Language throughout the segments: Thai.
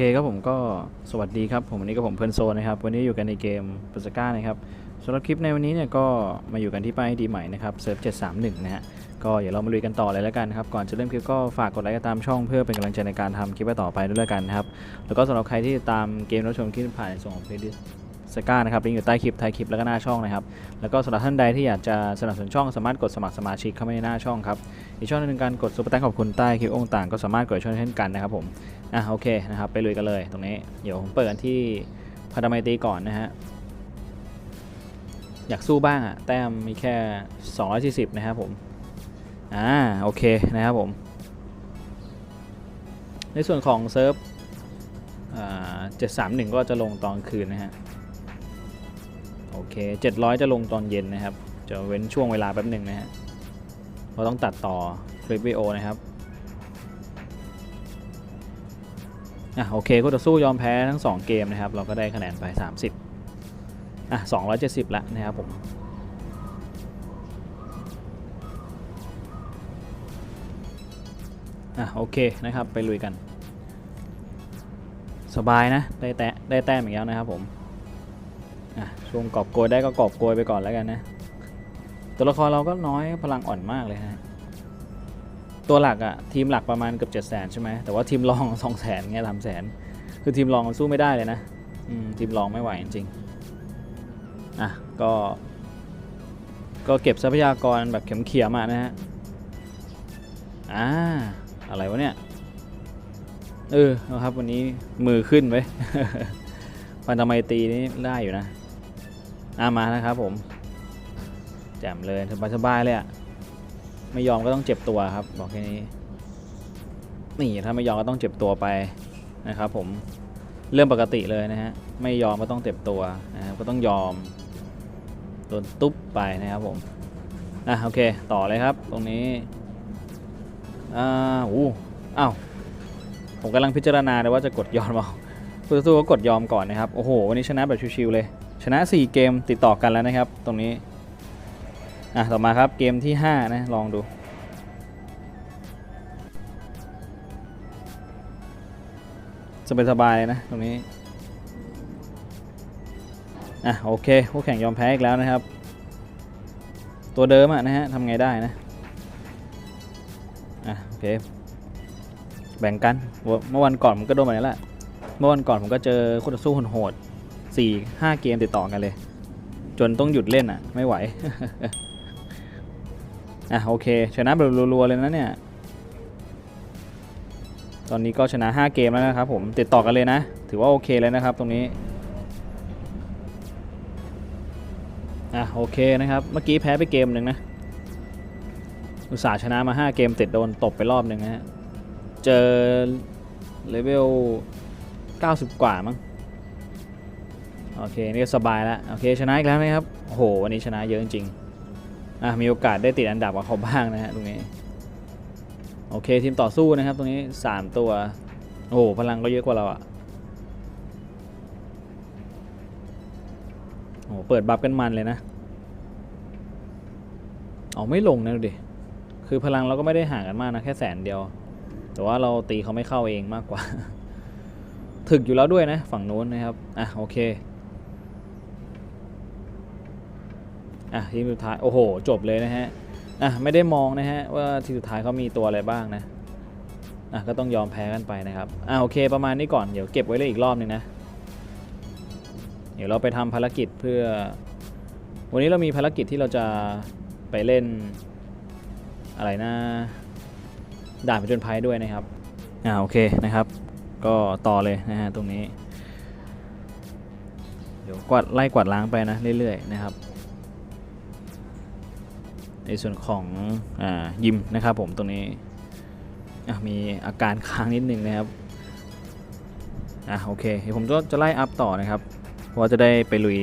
โอเคครับผมก็สวัสดีครับผมวันนี้ก็ผมเพลินโซนนะครับ วันนี้อยู่กันในเกมปสก้านะครับสำหรับคลิปในวันนี้เนี่ยก็มาอยู่กันที่ป้ายดีใหม่นะครับเซิร์ฟ731 นะฮะก็เดี๋ยวเรามาลุยกันต่อเลยแล้วกันครับก่อนจะเริ่มคลิปก็ฝากกดไลค์ตามช่องเพื่อเป็นกำลังใจในการทำคลิปต่อไปด้วยแล้วกันนะครับแล้วก็สำหรับใครที่ตามเกมรับชมคลิปผ่านในส่วนของเพลย์ลิ สก้านะครับลิงก์อยู่ใต้คลิปท้ายคลิปแล้วก็หน้าช่องนะครับ แล้วก็สำหรับท่านใดที่อยากจะสนับสนุนช่องสามารถกดสมัครสมาชิกเข้ามาในหน้าช่องครับอีกช่องนึงการกดซุปเปอร์แตงขอบคุณใต้คลิปองค์ต่างก็สามารถกดช่วยเช่นกันนะครับผมอะโอเคนะครับไปลุยกันเลยตรงนี้เดี๋ยวผมเปิดกันที่พันธไมตีก่อนนะฮะอยากสู้บ้างอะแต้มมีแค่ 240 นะครับผมอ่าโอเคนะครับผม ในส่วนของเซิร์ฟอ่า731ก็จะลงตอนคืนนะฮะ อเค 700 จะลงตอนเย็นนะครับ จะเว้นช่วงเวลาแป๊บหนึ่งนะฮะเพราะต้องตัดต่อคลิปวิดีโอนะครับอะโอเคคู่ต่อสู้ยอมแพ้ทั้ง 2 เกมนะครับ เราก็ได้คะแนนไป 30อะ270ละนะครับผมอะโอเคนะครับไปลุยกัน สบายนะ ได้แตะได้แต้มอีกแล้วนะครับผม อะช่วงกอบโกยได้ก็กอบโกยไปก่อนแล้วกันนะ ตัวละครเราก็น้อยพลังอ่อนมากเลยฮะตัวหลักอะทีมหลักประมาณเกือบ7 0 0 0 0ใช่ไหมแต่ว่าทีมรอง2 0 0 0 0 0เงี้ยทำแสนคือทีมรองสู้ไม่ได้เลยนะอืทีมรองไม่ไหวจริงๆอะก็ก็เก็บทรัพยากรแบบเข็มเขียมานะฮะอ่าอะไรวะเนี่ยเออครับวันนี้มือขึ้นไว้พันธไมตีนี่ได้อยู่นะ อามานะครับผม แจ่มเลยสบายๆเลยอะไม่ยอมก็ต้องเจ็บตัวครับ บอกแค่นี้ นี่ถ้าไม่ยอมก็ต้องเจ็บตัวไปนะครับ ผมเรื่องปกติเลยนะฮะไม่ยอมก็ต้องเจ็บตัวนะครับก็ต้องยอมโดนตุ๊บไปนะครับผมอะโอเคต่อเลยครับ ตรงนี้อ่าอู้อ้าวผมกำลังพิจารณาเลยว่าจะกดยอมเอาผู้ต่อสู้ก็กดยอมก่อนนะครับ โอ้โห วันนี้ชนะแบบชิวๆเลย ชนะ 4 เกมติดต่อกันแล้วนะครับ ตรงนี้ อะ ต่อมาครับเกมที่ 5 นะ ลองดูสบายๆเลยนะ ตรงนี้ อะ โอเคคู่แข่งยอมแพ้อีกแล้วนะครับ ตัวเดิมอะนะฮะทำไงได้นะ อะ โอเค แบ่งกัน เมื่อวันก่อนผมก็โดนแบบนี้แหละ เมื่อวันก่อนผมก็เจอคู่ต่อสู้โหด สี่ห้าเกมติดต่อกันเลย จนต้องหยุดเล่นอะ ไม่ไหว อะโอเค ชนะแบบรัวๆเลยนะเนี่ย ตอนนี้ก็ชนะ 5 เกมแล้วนะครับผมติดต่อกันเลยนะ ถือว่าโอเคเลยนะครับตรงนี้อะโอเคนะครับเมื่อกี้แพ้ไปเกมหนึ่งนะอุตส่าห์ชนะมา 5 เกมติดโดนตบไปรอบหนึ่งนะฮะ เจอเลเวล 90 กว่ามั้ง โอเค นี่ก็สบายแล้ว โอเค ชนะอีกแล้วนะครับโอ้โห วันนี้ชนะเยอะจริงๆอะมีโอกาสได้ติดอันดับกับเขาบ้างนะฮะตรงนี้ โอเค ทีมต่อสู้นะครับ ตรงนี้ 3 ตัว โอ้โห พลังก็เยอะกว่าเราอะโอ้โหเปิดบัฟกันมันเลยนะเอาไม่ลงนะดูดิ คือพลังเราก็ไม่ได้ห่างกันมากนะแค่แสนเดียว แต่ว่าเราตีเขาไม่เข้าเองมากกว่า ถึกอยู่แล้วด้วยนะ ฝั่งนู้นนะครับ อะโอเค อะทีมสุดท้ายโอ้โหจบเลยนะฮะอะไม่ได้มองนะฮะว่าทีมสุดท้ายเขามีตัวอะไรบ้างนะอะก็ต้องยอมแพ้กันไปนะครับอะโอเคประมาณนี้ก่อนเดี๋ยวเก็บไว้เลยอีกรอบนึงนะ เดี๋ยวเราไปทำภารกิจเพื่อ วันนี้เรามีภารกิจที่เราจะไปเล่นอะไรนะด่านผจญภัยด้วยนะครับอ่าโอเคนะครับ ก็ต่อเลยนะฮะตรงนี้ เดี๋ยวกวาดไล่กวาดล้างไปนะเรื่อยๆนะครับ ในส่วนของอยิมนะครับผมตรงนี้มีอาการค้างนิดนึงนะครับอะโอเคเดี๋ยวผมจะจะไล่อัพต่อนะครับเพราะว่าจะได้ไปลุย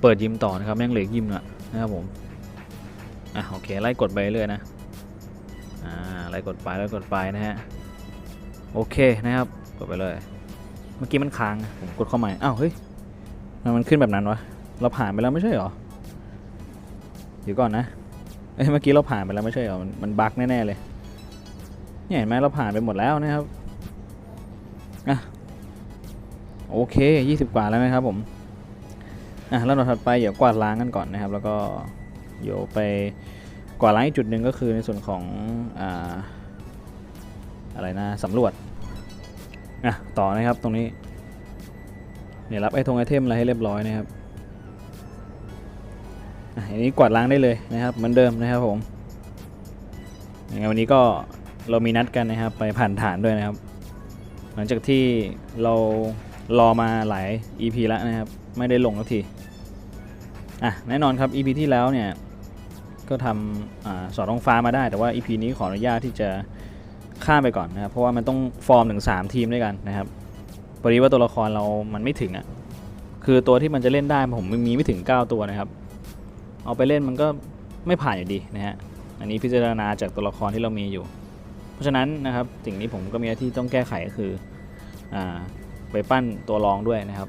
เปิดยิมต่อนะครับแม่งเหลือยิมอะนะครับผมอะโอเคไล่กดไปเรื่อยนะอ่าไล่กดไปไล่กดไปนะฮะโอเคนะครับกดไปเลยเมื่อกี้มันค้างผมกดเข้าใหม่อ้าวเฮ้ยทำไมมันขึ้นแบบนั้นวะเราผ่านไปแล้วไม่ใช่หรอเดี๋ยวก่อนนะ เมื่อกี้เราผ่านไปแล้วไม่ใช่เหรอ มันมันบั๊กแน่ ๆ เลย เนี่ยเห็นไหมเราผ่านไปหมดแล้วนะครับ อะ โอเค 20 กว่าแล้วนะครับผม อะแล้วเราถัดไปเดี๋ยวกวาดล้างกันก่อนนะครับ แล้วก็เดี๋ยวไปกวาดล้างอีกจุดหนึ่งก็คือในส่วนของ อ่า อะไรนะสำรวจ อะ ต่อนะครับตรงนี้ เนี่ยรับไอ้ทงไอเทมอะไรให้เรียบร้อยนะครับ อันนี้กวาดล้างได้เลยนะครับเหมือนเดิมนะครับผมยังไงวันนี้ก็เรามีนัดกันนะครับไปผ่านฐานด้วยนะครับ หลังจากที่เรารอมาหลาย EP แล้วนะครับ ไม่ได้ลงสักทีอะแน่นอนครับ EP ที่แล้วเนี่ยก็ทำอสอดท้องฟ้ามาได้ แต่ว่า EP นี้ขออนุญาตที่จะข้ามไปก่อนนะครับ เพราะว่ามันต้องฟอร์มถึง3ทีมด้วยกันนะครับพอดีว่าตัวละครเรามันไม่ถึงอะ่ะคือตัวที่มันจะเล่นได้ผมมีไม่ถึง 9 ตัวนะครับ เอาไปเล่นมันก็ไม่ผ่านอยู่ดีนะฮะอันนี้พิจารณาจากตัวละครที่เรามีอยู่ เพราะฉะนั้นนะครับสิ่งนี้ผมก็มีหน้าที่ต้องแก้ไขก็คืออไปปั้นตัวรองด้วยนะครับ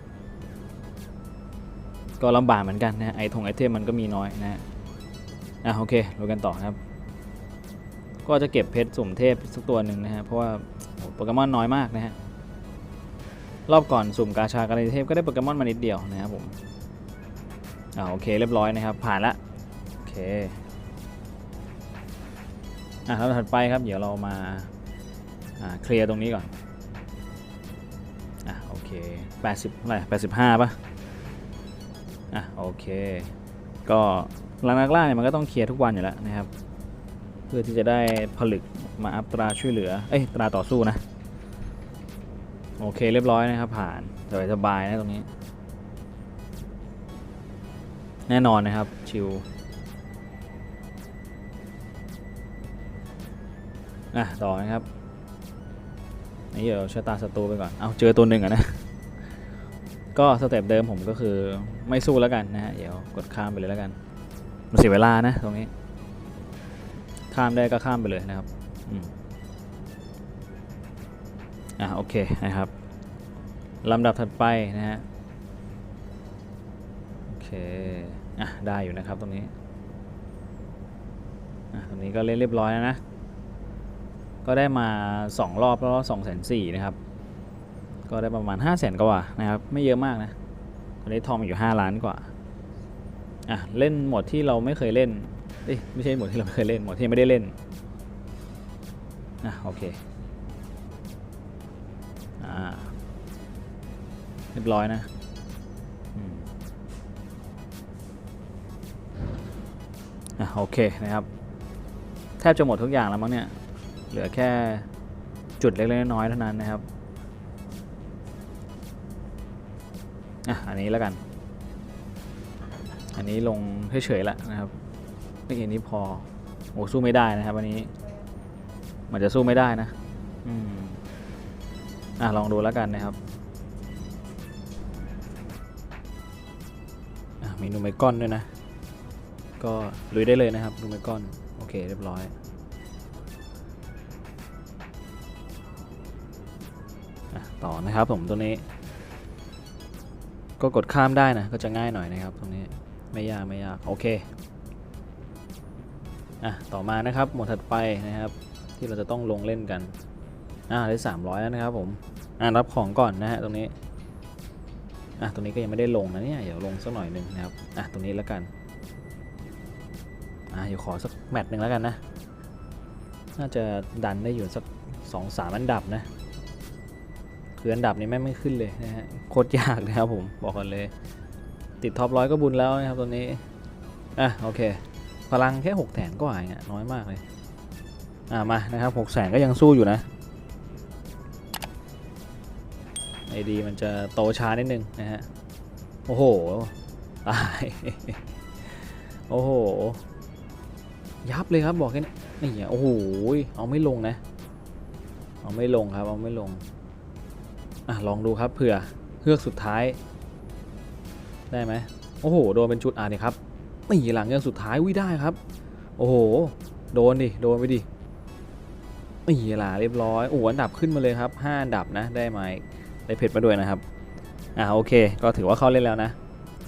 ก็ลำบากเหมือนกันนะไอทงไอเทมมันก็มีน้อยนะฮะอะโอเคดูกันต่อครับ ก็จะเก็บเพชรสุ่มเทพสักตัวหนึ่งนะฮะเพราะว่าโอ้โหโปเกมอนน้อยมากนะฮะรอบก่อนสุ่มกาชากาลิเทพก็ได้โปเกมอนมานิดเดียวนะครับผม อ่าโอเคเรียบร้อยนะครับ ผ่านละโอเคอะแล้วถัดไปครับ เดี๋ยวเรามาอ่าเคลียร์ตรงนี้ก่อนอะโอเค80เท่าไหร่85ป่ะอะโอเค ก็หลังนักล่าเนี่ยมันก็ต้องเคลียร์ทุกวันอยู่แล้วนะครับ เพื่อที่จะได้ผลึกมาอัพตราช่วยเหลือเอ้ยตราต่อสู้นะ โอเคเรียบร้อยนะครับผ่านสบายสบายนะตรงนี้ แน่นอนนะครับ ชิวอะต่อนะครับนี่เดี๋ยวชะตาศัตรูไปก่อน เอาเจอตัวหนึ่งอะนะ ก็สเต็ปเดิมผมก็คือไม่สู้แล้วกันนะฮะ เดี๋ยวกดข้ามไปเลยแล้วกัน มันเสียเวลานะตรงนี้ ข้ามได้ก็ข้ามไปเลยนะครับอะโอเคนะครับลำดับถัดไปนะฮะ โอเค อะได้อยู่นะครับตรงนี้อะตรงนี้ก็เล่นเรียบร้อยแล้วนะ ก็ได้มา 2 รอบแล้วสองแสนสี่นะครับ ก็ได้ประมาณ 5 0 0แสนกว่านะครับ ไม่เยอะมากนะตอนนี้ทองอยู่ 5 ล้านกว่าอะเล่นหมดที่เราไม่เคยเล่นเอ้ยไม่ใช่หมดที่เราไม่เคยเล่นหมดที่ยังไม่ได้เล่นอะโอเคอ่าเรียบร้อยนะ อะโอเคนะครับ แทบจะหมดทุกอย่างแล้วมั้งเนี่ย เหลือแค่จุดเล็กๆน้อยๆเท่านั้นนะครับอะอันนี้แล้วกัน อันนี้ลงเฉยๆแล้วนะครับไม่อันนี้พอโอ้สู้ไม่ได้นะครับวันนี้ มันจะสู้ไม่ได้นะอืมอะลองดูแล้วกันนะครับอะมีนูเมกอนด้วยนะ ก็ลุยได้เลยนะครับนูเมกอน โอเค เรียบร้อย ต่อนะครับผมตัวนี้ ก็กดข้ามได้นะ ก็จะง่ายหน่อยนะครับตรงนี้ไม่ยากไม่ยาก โอเค อะ ต่อมานะครับ หมวดถัดไปนะครับ ที่เราจะต้องลงเล่นกัน อ่าได้ 300 แล้วนะครับผม อ่ารับของก่อนนะฮะตรงนี้ อะตรงนี้ก็ยังไม่ได้ลงนะเนี่ย เดี๋ยวลงสักหน่อยหนึ่งนะครับ อะตรงนี้แล้วกัน อะเดี๋ยวขอสักแมตช์หนึ่งแล้วกันนะ น่าจะดันได้อยู่สักสองสามอันดับนะคืออันดับนี้แม่ไม่ขึ้นเลยนะฮะโคตรยากนะครับผมบอกกันเลย ติดท็อปร้อยก็บุญแล้วนะครับตัวนี้อะโอเค พลังแค่หกแสนก็หายน้อยมากเลยอ่ามานะครับหกแสนก็ยังสู้อยู่นะไอดีมันจะโตช้านิดนึงนะฮะโอ้โหตายโอ้โห ยับเลยครับบอกแค่นี้นี่อะโอ้โหเอาไม่ลงนะ เอาไม่ลงครับ เอาไม่ลงอะลองดูครับเผื่อเฮือกสุดท้าย ได้ไหมโอ้โหโดนเป็นชุดอะนี่ครับนี่หลังเฮือกสุดท้ายวิได้ครับ โอ้โหโดนดิโดนไปดินี่ล่ะเรียบร้อยโอ้โหอันดับขึ้นมาเลยครับ5อันดับนะได้ไหมได้เพชรมาด้วยนะครับอ่าโอเค ก็ถือว่าเข้าเล่นแล้วนะ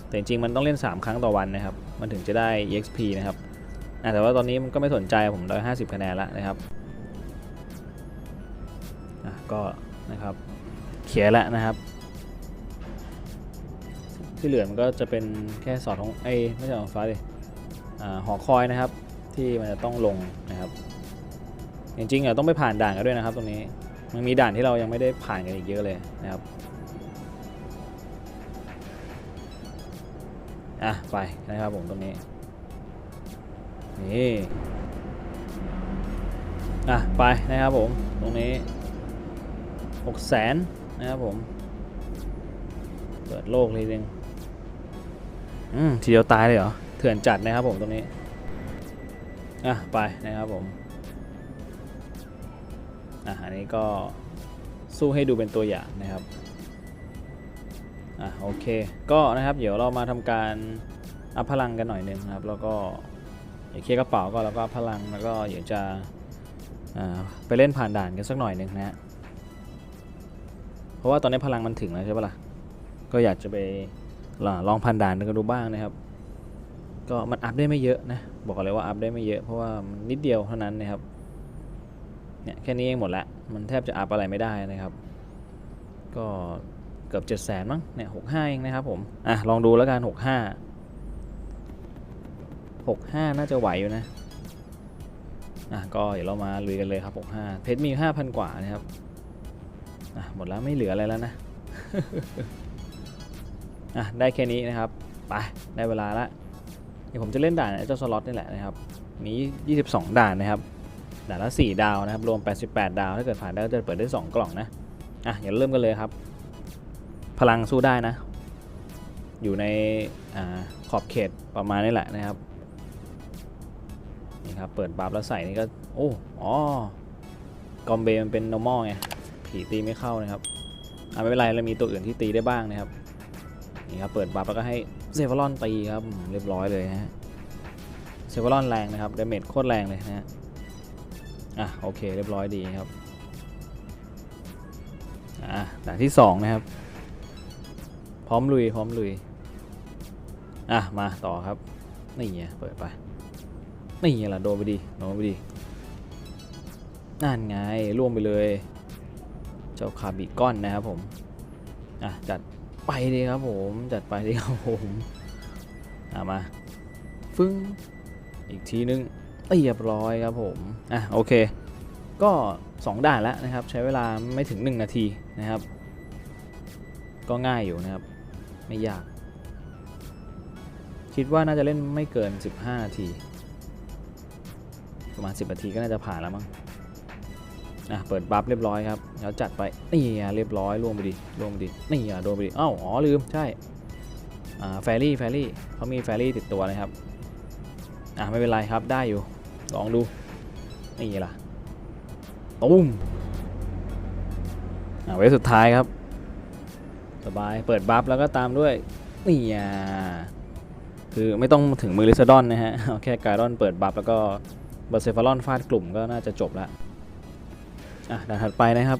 แต่จริงๆมันต้องเล่น 3 ครั้งต่อวันนะครับ มันถึงจะได้ exp นะครับ อ่าแต่ว่าตอนนี้มันก็ไม่สนใจผมได้50คะแนนแล้วนะครับอะก็นะครับเขียนแล้วนะครับ ที่เหลือมันก็จะเป็นแค่สอดของไอ้ไม่ใช่ของฟ้าดิอ่าหอคอยนะครับ ที่มันจะต้องลงนะครับจริงๆอะต้องไปผ่านด่านกันด้วยนะครับ ตรงนี้มันมีด่านที่เรายังไม่ได้ผ่านกันอีกเยอะเลยนะครับอะไปนะครับผมตรงนี้ นี่อะไปนะครับผมตรงนี้หกแสนนะครับผม เปิดโลกเลยนึงอืมทีเดียวตายเลยเหรอ เถื่อนจัดนะครับผมตรงนี้ อะไปนะครับผม อะอันนี้ก็สู้ให้ดูเป็นตัวอย่างนะครับอะโอเค ก็นะครับเดี๋ยวเรามาทำการอัพพลังกันหน่อยหนึงนะครับ แล้วก็ เดี๋ยวเคลียร์กระเป๋าก็แล้วก็พลังแล้วก็เดี๋ยวจะไปเล่นผ่านด่านกันสักหน่อยหนึ่งนะฮะเพราะว่าตอนนี้พลังมันถึงแล้วใช่ปะล่ะก็อยากจะไปลองผ่านด่านกันดูบ้างนะครับ ก็มันอัพได้ไม่เยอะนะบอกเลยว่าอัพได้ไม่เยอะเพราะว่ามันนิดเดียวเท่านั้นนะครับเนี่ยแค่นี้เองหมดละมันแทบจะอัพอะไรไม่ได้นะครับ ก็เกือบเจ็ดแสนมั้งเนี่ยหกห้าเองนะครับผมอะลองดูแล้วกันหกห้า หกห้าน่าจะไหวอยู่นะอะก็เดี๋ยวเรามาลุยกันเลยครับหกห้าเพชรมีห้าพันกว่านะครับอะหมดแล้วไม่เหลืออะไรแล้วนะอะได้แค่นี้นะครับไปได้เวลาละเดี๋ยวผมจะเล่นด่านไอ้เจ้าสล็อตนี่แหละนะครับมี22 ด่านนะครับด่านละ 4 ดาวนะครับ รวม 88 ดาว ถ้าเกิดผ่านได้ก็จะเปิดได้ 2 กล่องนะอะเดี๋ยวเริ่มกันเลยครับ พลังสู้ได้นะ อยู่ในอขอบเขตประมาณนี้แหละนะครับ นี่ครับ เปิดบัฟแล้วใส่นี่ก็ โอ้อ๋อกอมเบมันเป็น normal ไง ผีตีไม่เข้านะครับอะไม่เป็นไรเรามีตัวอื่นที่ตีได้บ้างนะครับ นี่ครับ เปิดบัฟแล้วก็ให้เซฟลอนตีครับ เรียบร้อยเลยนะฮะ เซฟลอนแรงนะครับ ดาเมจโคตรแรงเลยนะฮะ อะโอเค เรียบร้อยดีครับ อะด่านที่สองนะครับ พร้อมลุย พร้อมลุย อะมาต่อครับ นี่ไงเปิดไป นี่ไงล่ะโดนไปดีโดนไปดีนั่นไงร่วมไปเลย เจ้าคาบิก้อนนะครับผม อะ จัดไปดีครับผม จัดไปดีครับผมอะมา ฟึ้ง อีกทีนึงเรียบร้อยครับผม อะ โอเค ก็ 2 ด่านแล้วนะครับ ใช้เวลาไม่ถึง 1 นาทีนะครับ ก็ง่ายอยู่นะครับ ไม่ยาก คิดว่าน่าจะเล่นไม่เกิน 15 นาที ประมาณ 10นาทีก็น่าจะผ่านแล้วมั้งอะเปิดบัฟเรียบร้อยครับแล้วจัดไปนี่อะเรียบร้อยล่วงไปดิล่วงไปดินี่อะโดนไปดิอ้าวอ๋อลืมใช่อ่าแฟรี่แฟรี่เขามีแฟรี่ติดตัวนะครับอะไม่เป็นไรครับได้อยู่ลองดูนี่ล่ะตุ้มอะเวฟสุดท้ายครับ สบายเปิดบัฟแล้วก็ตามด้วยนี่อะคือไม่ต้องถึงมือลิซาดอนนะฮะเอาแค่การดอนเปิดบัฟแล้วก็ เบอร์เซฟารอนฟาดกลุ่มก็น่าจะจบละอะด่านถัดไปนะครับ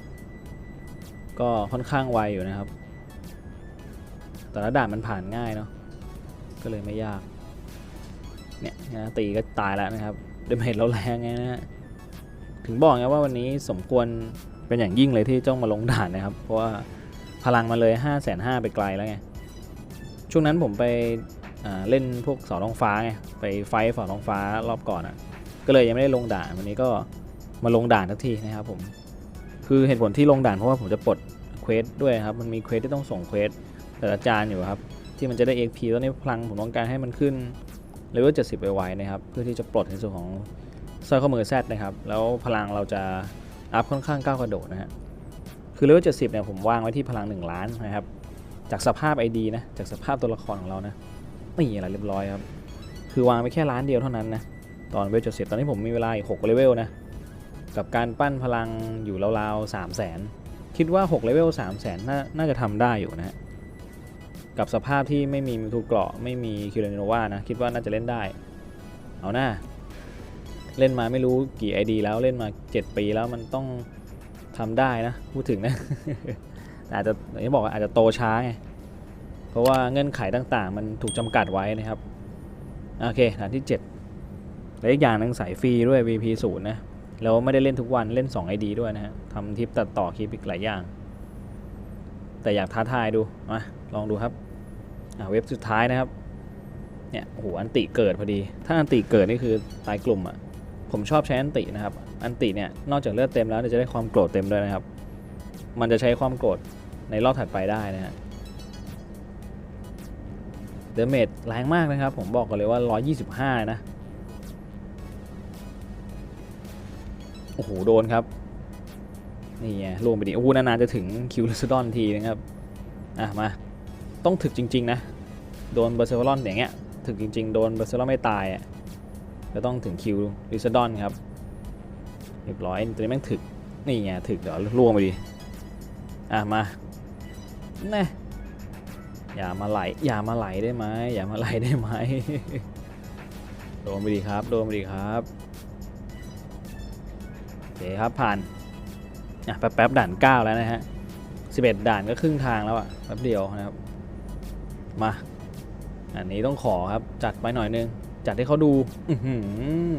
ก็ค่อนข้างไวอยู่นะครับ แต่ละด่านมันผ่านง่ายเนาะก็เลยไม่ยาก เนี่ยนะตีก็ตายแล้วนะครับเดเมจเราแรงไงนะฮะถึงบอกไงว่าวันนี้สมควรเป็นอย่างยิ่งเลยที่จ้องมาลงด่านนะครับ เพราะว่าพลังมาเลย5้าแสนห้าไปไกลแล้วไง ช่วงนั้นผมไปเล่นพวกเสาท้องฟ้าไง ไปไฟท์เสาท้องฟ้ารอบก่อนอะ่ะ ก็เลยยังไม่ได้ลงด่านวันนี้ก็มาลงด่านทักทีนะครับผมคือเหตุผลที่ลงด่านเพราะว่าผมจะปลดเควสด้วยครับมันมีเควสที่ต้องส่งเควสแต่ละจานอยู่ครับที่มันจะได้ XP แล้วในพลังผมต้องการให้มันขึ้นเลเวล70ไวๆนะครับเพื่อที่จะปลดในส่วนของสร้อยข้อมือแซดนะครับแล้วพลังเราจะอัพค่อนข้างก้าวกระโดดนะฮะคือเลเวล70เนี่ยผมวางไว้ที่พลัง 1 ล้านนะครับจากสภาพ ID นะจากสภาพตัวละครของเรานะนี่อะไรเรียบร้อยครับคือวางไปแค่ล้านเดียวเท่านั้นนะ ตอนเวลเวล70ตอนนี้ผมมีเวลาอีก6เลเวลนะ กับการปั้นพลังอยู่ราวๆ3 0 0แสนคิดว่า6เลเวล3 0 0แสนน่าจะทำได้อยู่นะ กับสภาพที่ไม่มีมิทูเกราะไม่มีคิวเรนโนวานะ คิดว่าน่าจะเล่นได้ เอาหน้า เล่นมาไม่รู้กี่ ID แล้วเล่นมา 7 ปีแล้วมันต้องทำได้นะ พูดถึงนะ อาจจะอย่างที่บอกอาจจะโตช้าไงเพราะว่าเงื่อนไขต่างๆ มันถูกจำกัดไว้นะครับ โอเคฐานที่ 7 และอีกอย่างหนึงสายฟรีด้วย VP 0นะแล้วไม่ได้เล่นทุกวันเล่น 2 ID ด้วยนะฮะทำทิปตัดต่อคลิปอีกหลายอย่าง แต่อยากท้าทายดูมาลองดูครับอ่าเว็บสุดท้ายนะครับเนี่ยโอ้โหอันติเกิดพอดี ถ้าอันติเกิดนี่คือตายกลุ่มอะผมชอบใช้อันตินะครับ อันติเนี่ยนอกจากเลือดเต็มแล้วเนี่ยจะได้ความโกรธเต็มด้วยนะครับ มันจะใช้ความโกรธในรอบถัดไปได้นะฮะเดเมจแรงมากนะครับ ผมบอกกันเลยว่า 125 นะ อ้โหโดนครับนี่ไงล่วงไปดิโอ้โหนานๆจะถึงคิวลิสดอนทีนะครับอะมาต้องถึกจริง ๆ นะ โดนเบอร์เซลอนอย่างเงี้ยถึกจริง ๆ โดนเบอร์เซลอนไม่ตายอะก็ต้องถึงคิวลิสดอนครับเรียบร้อยตัวนี้แม่งถึกนี่ไงถึกเดี๋ยวล่วงไปดิอะมาแน่อย่ามาไหลอย่ามาไหลได้ไหมอย่ามาไหลได้ไหมโดนไปดีครับ โดนไปดีครับ เคครับผ่านอะแป๊บๆด่าน 9 แล้วนะฮะ 11 ด่านก็ครึ่งทางแล้วอะแป๊บเดียวนะครับ มา อันนี้ต้องขอครับจัดไปหน่อยนึง จัดให้เขาดู อือหือ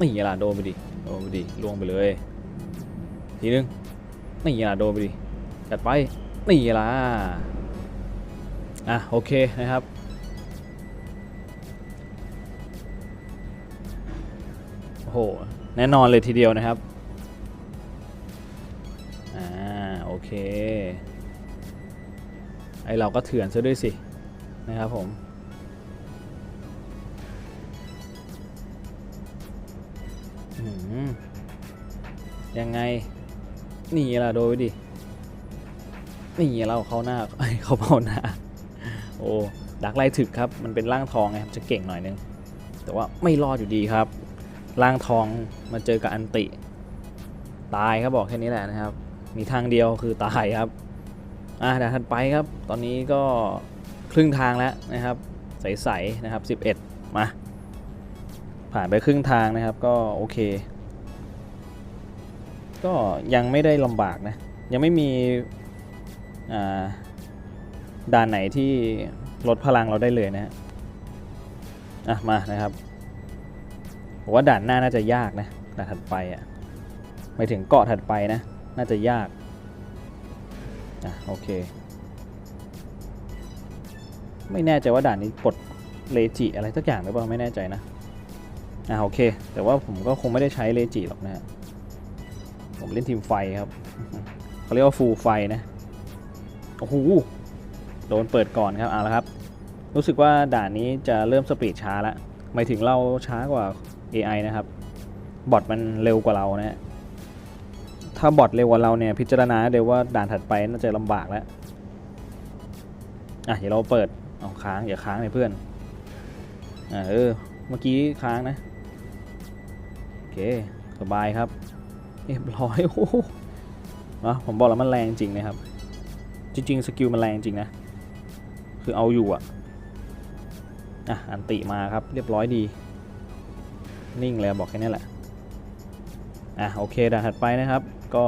นี่ล่ะโดนไปดิ โดนไปดิล่วงไปเลย ทีนึงนี่ล่ะโดนไปดิ จัดไป นี่ล่ะ อะโอเคนะครับโอ้โหแน่นอนเลยทีเดียวนะครับ ไอเราก็เถื่อนซะด้วยสิ นะครับผม ยังไง นี่ล่ะโดยดิ นี่เราเข้าหน้าเขาเบ้าหน้า โอ้ ดักไล่ถึกครับ มันเป็นร่างทองไงครับจะเก่งหน่อยนึง แต่ว่าไม่รอดอยู่ดีครับ ร่างทองมาเจอกับอันติ ตายครับบอกแค่นี้แหละนะครับ มีทางเดียวคือตายครับ อ่าด่านถัดไปครับ ตอนนี้ก็ครึ่งทางแล้วนะครับ ใสๆนะครับ 11 มา ผ่านไปครึ่งทางนะครับ ก็โอเค ก็ยังไม่ได้ลำบากนะ ยังไม่มีอ่าด่านไหนที่ลดพลังเราได้เลยนะฮะอะมานะครับผมว่าด่านหน้าน่าจะยากนะด่านถัดไปอะหมายถึงเกาะถัดไปนะ น่าจะยากอะโอเค ไม่แน่ใจว่าด่านนี้ปลดเลจิอะไรสักอย่างหรือเปล่าไม่แน่ใจนะอะโอเค แต่ว่าผมก็คงไม่ได้ใช้เลจิหรอกนะฮะผมเล่นทีมไฟครับเขาเรียกว่าฟูลไฟนะโอ้โหโดนเปิดก่อนครับเอาละครับ รู้สึกว่าด่านนี้จะเริ่มสปีดช้าละหมายถึงเราช้ากว่า AI นะครับ บอทมันเร็วกว่าเรานะฮะ ถ้าบอทเร็วกว่าเราเนี่ยพิจารณาเลยว่าด่านถัดไปน่าจะลำบากแล้ว อะเดี๋ยวเราเปิดเอาค้างอย่าค้างเลยเพื่อนอ่าเออเมื่อกี้ค้างนะโอเคสบายครับเรียบร้อยโอ้โหเนะผมบอกแล้วมันแรงจริงนะครับ จริงๆสกิลมันแรงจริงนะ คือเอาอยู่อะอะอันติมาครับเรียบร้อยดี นิ่งเลยบอกแค่นี้แหละอะโอเคด่านถัดไปนะครับ ก็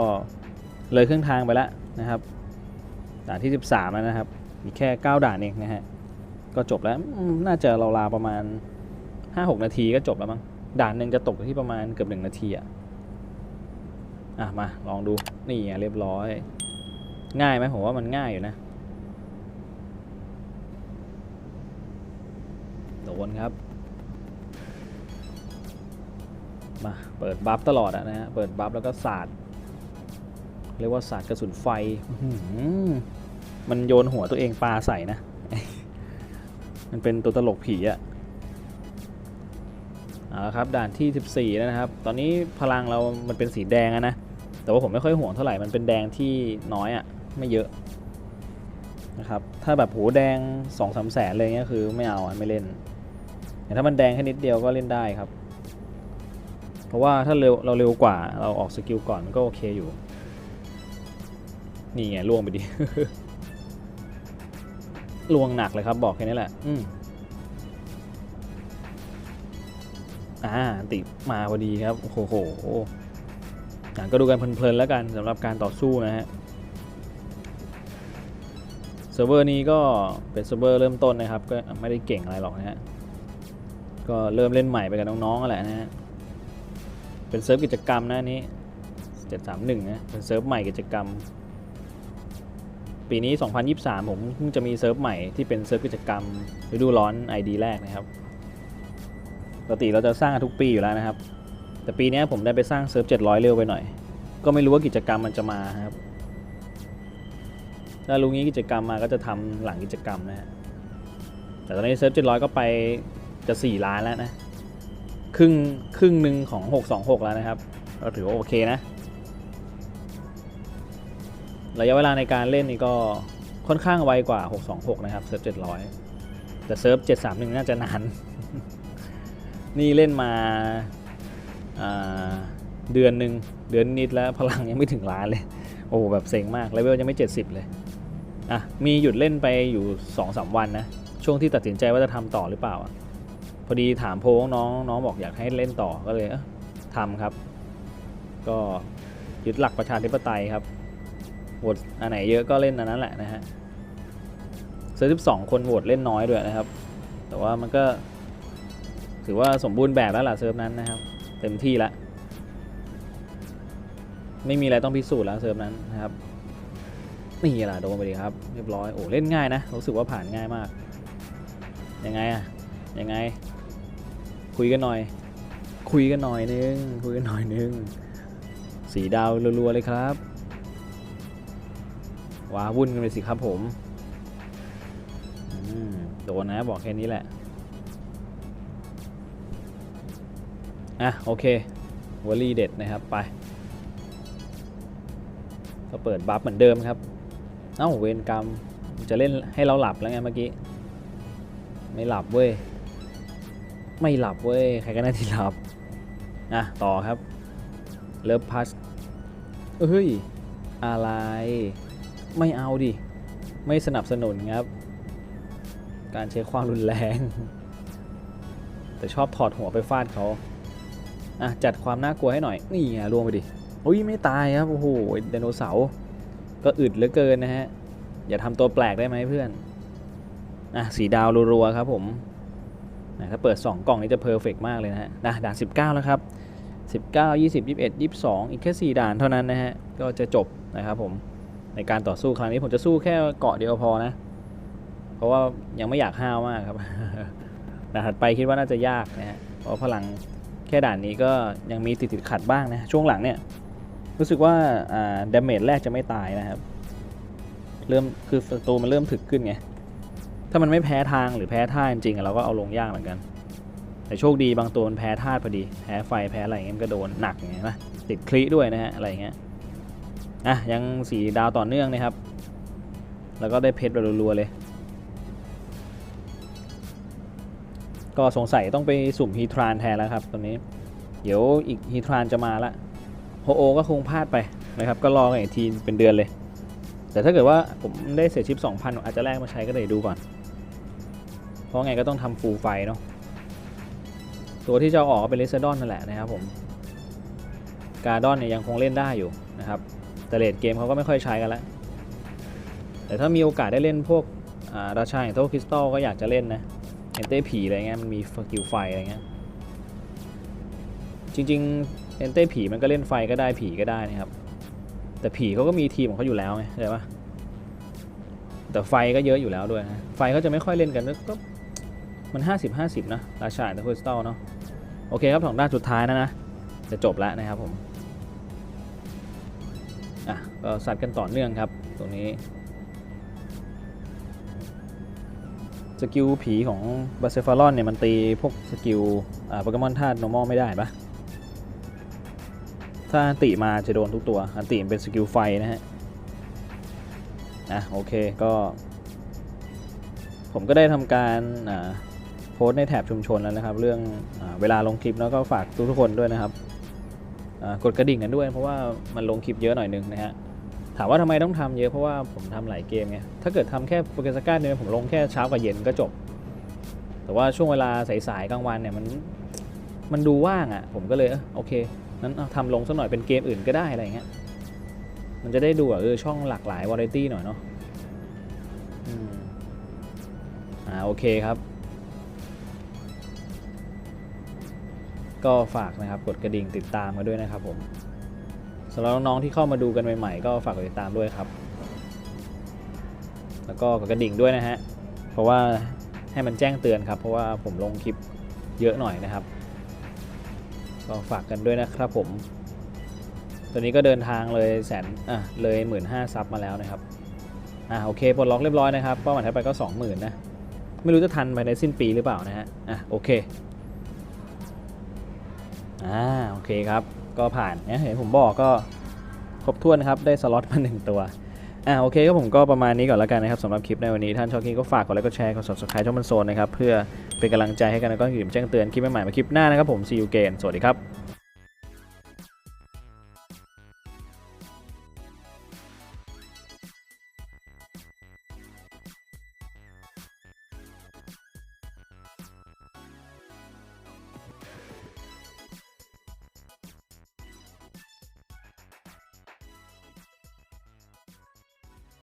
เลยครึ่งทางไปแล้วนะครับ ด่านที่ 13 แล้วนะครับ มีแค่ 9 ด่านเองนะฮะ ก็จบแล้ว น่าจะเราลาประมาณ 5-6 นาทีก็จบแล้วมั้ง ด่านหนึ่งจะตกที่ประมาณเกือบ 1 นาทีอะอะ มา ลองดู นี่เรียบร้อย ง่ายไหมผมว่ามันง่ายอยู่นะ โดนครับ มา เปิดบัฟตลอดอะนะฮะ เปิดบัฟแล้วก็สาด เรียกว่าสาดกระสุนไฟอื้อหือมันโยนหัวตัวเองปลาใส่นะ มันเป็นตัวตลกผีอะเอาละครับด่านที่ 14แล้วนะครับ ตอนนี้พลังเรามันเป็นสีแดงอะนะ แต่ว่าผมไม่ค่อยห่วงเท่าไหร่ มันเป็นแดงที่น้อยอะไม่เยอะนะครับ ถ้าแบบโหแดง2องสามแสนเลยเงี้ยคือไม่เอาอะไม่เล่น แต่ถ้ามันแดงแค่นิดเดียวก็เล่นได้ครับ เพราะว่าถ้าเร็วเราเร็วกว่าเราออกสกิลก่อนมันก็โอเคอยู่ นี่ไงล่วงไปดิล่วงหนักเลยครับบอกแค่นี้แหละ อืมอ่าติมาพอดีครับ โอ้โหอะก็ดูกันเพลินๆแล้วกันสำหรับการต่อสู้นะฮะเซิร์ฟเวอร์นี้ก็เป็นเซิร์ฟเวอร์เริ่มต้นนะครับ ก็ไม่ได้เก่งอะไรหรอกนะฮะ ก็เริ่มเล่นใหม่ไปกับน้องๆนั่นแหละนะฮะ เป็นเซิร์ฟกิจกรรมนะนี้731นะ เป็นเซิร์ฟใหม่กิจกรรม ปีนี้ 2023 ผมเพิ่งจะมีเซิร์ฟใหม่ที่เป็นเซิร์ฟกิจกรรมฤดูร้อน ID แรกนะครับ ปกติเราจะสร้างทุกปีอยู่แล้วนะครับ แต่ปีนี้ผมได้ไปสร้างเซิร์ฟ 700 เร็วไปหน่อย ก็ไม่รู้ว่ากิจกรรมมันจะมาครับ ถ้ารู้งี้กิจกรรมมาก็จะทำหลังกิจกรรมนะฮะ แต่ตอนนี้เซิร์ฟ 700 ก็ไปจะ 4 ล้านแล้วนะ ครึ่งครึ่งหนึ่งของ 626 แล้วนะครับก็ถือว่าโอเคนะ ระยะเวลาในการเล่นนี่ก็ค่อนข้างไวกว่า 626 นะครับเซิร์ฟ700 แต่เซิร์ฟ731 น่าจะนาน นี่เล่นมาาเดือนหนึ่งเดือนนิดแล้วพลังยังไม่ถึงล้านเลย โอ้โหแบบเซ็งมากเลเวลยังไม่ 70 เลยอะมีหยุดเล่นไปอยู่ 2-3 วันนะ ช่วงที่ตัดสินใจว่าจะทำต่อหรือเปล่าอพอดีถามโพงน้องน้องบอกอยากให้เล่นต่อก็เลยทำครับ ก็ยึดหลักประชาธิปไตยครับ วตอันไหนเยอะก็เล่นอันนั้นแหละนะฮะเซอร์สิสองคนโหวตเล่นน้อยด้วยนะครับ แต่ว่ามันก็ ถือว่าสมบูรณ์แบบแล้วล่ะเซิร์ฟนั้นนะครับ เต็มที่ละไม่มีอะไรต้องพิสูจน์แล้วเซิร์ฟนั้นนะครับนี่ล่ะโดนไปดีครับเรียบร้อยโอ้เล่นง่ายนะรู้สึกว่าผ่านง่ายมากยังไงอะยังไง คุยกันหน่อย คุยกันหน่อยนึงคุยกันหน่อยนึงสีดาวรัวๆเลยครับ ว้าวุ่นกันไปสิครับผมโดนนะบอกแค่นี้แหละ อะ โอเควอลลี่เด็ดนะครับ ไป ก็เปิดบัฟเหมือนเดิมครับ เอ้า เวรกรรม จะเล่นให้เราหลับแล้วไงเมื่อกี้ ไม่หลับเว้ย ไม่หลับเว้ย ใครก็น่าที่หลับ อะ ต่อครับ เลิฟพัสเฮ้ย อะไร ไม่เอาดิ ไม่สนับสนุนครับ การใช้ความรุนแรง แต่ชอบถอดหัวไปฟาดเขาอะจัดความน่ากลัวให้หน่อย นี่ไงรวมไปดิโอ้ยไม่ตายครับ โอ้โหไดโนเสาร์ก็อึดเหลือเกินนะฮะ อย่าทำตัวแปลกได้ไหมเพื่อน อะ สีดาวรัวๆครับผมนะถ้าเปิด 2 กล่องนี้จะเพอร์เฟกมากเลยนะฮะนะด่าน 19 แล้วครับ 19 20 21 22 อีกแค่ 4 ด่านเท่านั้นนะฮะ ก็จะจบนะครับผม ในการต่อสู้ครั้งนี้ผมจะสู้แค่เกาะเดียวพอนะ เพราะว่ายังไม่อยากห้าวมากครับด่านถัดไปคิดว่าน่าจะยากนะฮะเพราะพลังแค่ด่านนี้ก็ยังมีติดติดขัดบ้างนะช่วงหลังเนี่ยรู้สึกว่าดาเมจแรกจะไม่ตายนะครับ เริ่มคือศัตรูมันเริ่มถึกขึ้นไง ถ้ามันไม่แพ้ทางหรือแพ้ท่าจริงๆเราก็เอาลงยากเหมือนกัน แต่โชคดีบางตัวมันแพ้ธาตุพอดี แพ้ไฟแพ้อะไรเงี้ยก็โดนหนักอย่างนะติดคลิด้วยนะฮะอะไรเงี้ย อะยังสีดาวต่อเนื่องนะครับ แล้วก็ได้เพชรแบบรัวๆเลย ก็สงสัยต้องไปสุ่มฮีทรานแทนแล้วครับตอนนี้ เดี๋ยวอีกฮีทรานจะมาละโฮโอก็คงพลาดไปนะครับก็รอกันอีกทีเป็นเดือนเลย แต่ถ้าเกิดว่าผมได้เสียชิป 2,000 อาจจะแลกมาใช้ก็เลยดูก่อน เพราะไงก็ต้องทำฟูลไฟเนาะตัวที่จะออกเป็นเลสดอนนั่นแหละนะครับผมการดอนเนี่ยยังคงเล่นได้อยู่นะครับ แต่เลดเกมเขาก็ไม่ค่อยใช้กันแล้ว แต่ถ้ามีโอกาสได้เล่นพวกราชาอย่างโตคริสตัลก็อยากจะเล่นนะเอนเต้ผีอะไรเงี้ยมันมีสกิลไฟอะไรเงี้ยจริงๆเอนเต้ผีมันก็เล่นไฟก็ได้ผีก็ได้นะครับ แต่ผีเขาก็มีทีมของเขาอยู่แล้วไงเข้าใจปะแต่ไฟก็เยอะอยู่แล้วด้วยนะไฟเขาจะไม่ค่อยเล่นกันก็มัน 50 50 นะราชาและคริสตัลเนาะโอเคครับสองด้านสุดท้ายนะนะ จะจบแล้วนะครับผม ก็สัตว์กันต่อเนื่องครับ ตรงนี้สกิลผีของบาเซฟารอนเนี่ยมันตีพวกสกิลอ่าโปเกมอนธาตุ normal ไม่ได้ปะถ้าอันติมาจะโดนทุกตัว อันติเป็นสกิลไฟนะฮะ อะโอเคก็ ผมก็ได้ทำการอ่าโพสในแถบชุมชนแล้วนะครับ เรื่องอเวลาลงคลิปแล้วก็ฝากทุกๆคนด้วยนะครับกดกระดิ่งกันด้วยเพราะว่ามันลงคลิปเยอะหน่อยนึงนะฮะ ถามว่าทำไมต้องทำเยอะเพราะว่าผมทำหลายเกมไง ถ้าเกิดทำแค่โปเกสก้าเนี่ยผมลงแค่เช้ากับเย็นก็จบ แต่ว่าช่วงเวลาสายๆกลางวันเนี่ยมันมันดูว่างอะ่ะ ผมก็เลยโอเคนั้นเอาทำลงสักหน่อยเป็นเกมอื่นก็ได้อะไรเงี้ย มันจะได้ดูเออช่องหลากหลายวาไรตี้หน่อยเนาะอ่าโอเคครับ ก็ฝากนะครับกดกระดิ่งติดตามมาด้วยนะครับผม สำหรับน้องๆที่เข้ามาดูกันใหม่ๆ ก็ฝากติดตามด้วยครับ แล้วก็กดกระดิ่งด้วยนะฮะ เพราะว่าให้มันแจ้งเตือนครับ เพราะว่าผมลงคลิปเยอะหน่อยนะครับ ก็ฝากกันด้วยนะครับผม ตัวนี้ก็เดินทางเลยแสนอะเลยหมื่นห้าซับมาแล้วนะครับ อะโอเคปลดล็อกเรียบร้อยนะครับเป้าหมายถัดไปก็20,000นะ ไม่รู้จะทันภายในสิ้นปีหรือเปล่านะฮะ อะโอเค อ่าโอเคครับ ก็ผ่านเนี่ยเห็นผมบอกก็ครบถ้วนครับได้สล็อตมาหนึ่งตัวอ่าโอเคก็ผมก็ประมาณนี้ก่อนแล้วกันนะครับสำหรับคลิปในวันนี้ท่านชอบคลิปก็ฝากกดไลค์กดแชร์กด subscribe ช่องมันโซนนะครับเพื่อเป็นกำลังใจให้กันแล้วก็อย่าลืมแจ้งเตือนคลิปใหม่ๆมาคลิปหน้านะครับผมซีอูเกนสวัสดีครับ